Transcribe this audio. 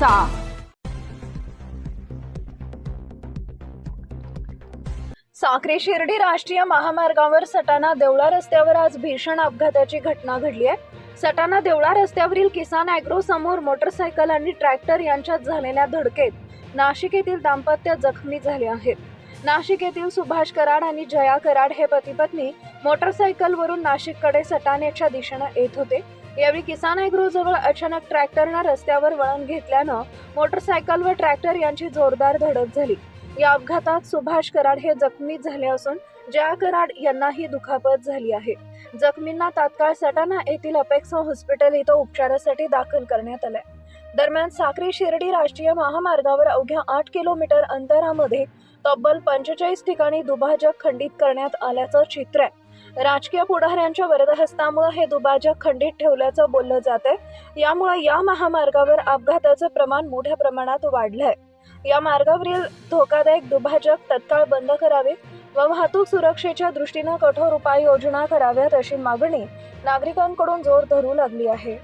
करायचा साक्री शिर्डी राष्ट्रीय महामार्गावर सटाणा देवळा रस्त्यावर आज भीषण अपघाताची घटना घडली आहे. सटाणा देवळा रस्त्यावरील किसान ॲग्रो समोर मोटरसायकल आणि ट्रॅक्टर यांच्यात झालेल्या धडकेत नाशिक येथील दाम्पत्य जखमी झाले आहेत. नाशिक येथील सुभाष कराड आणि जया कराड हे पती पत्नी मोटरसायकलवरून नाशिककडे सटाण्याच्या दिशेनं येत होते. यावेळी किसान ॲग्रोजवळ अचानक ट्रॅक्टरनं रस्त्यावर वळण घेतल्यानं मोटरसायकल व ट्रॅक्टर यांची जोरदार धडक झाली. या अपघातात सुभाष कराड हे जखमी झाले असून जया कराड यांनाही दुखापत झाली आहे. जखमींना तात्काळ सटाणा येथील अपेक्स हॉस्पिटल इथं उपचारासाठी दाखल करण्यात आलंय. दरम्यान साक्री शिर्डी राष्ट्रीय महामार्गावर अवघ्या आठ किलोमीटर अंतरामध्ये तब्बल पंचेचाळीस ठिकाणी दुभाजक खंडित करण्यात आल्याचं चित्र आहे. राजकीय पुढाऱ्यांच्या वरदहस्तामुळे हे दुभाजक खंडित ठेवल्याचं बोललं जात आहे यामुळे या महामार्गावर अपघाताचं प्रमाण मोठ्या प्रमाणात वाढलंय. या मार्गावरील धोकादायक दुभाजक तत्काळ बंद करावे व वाहतूक सुरक्षेच्या दृष्टीनं कठोर उपाययोजना कराव्यात अशी मागणी नागरिकांकडून जोर धरू लागली आहे.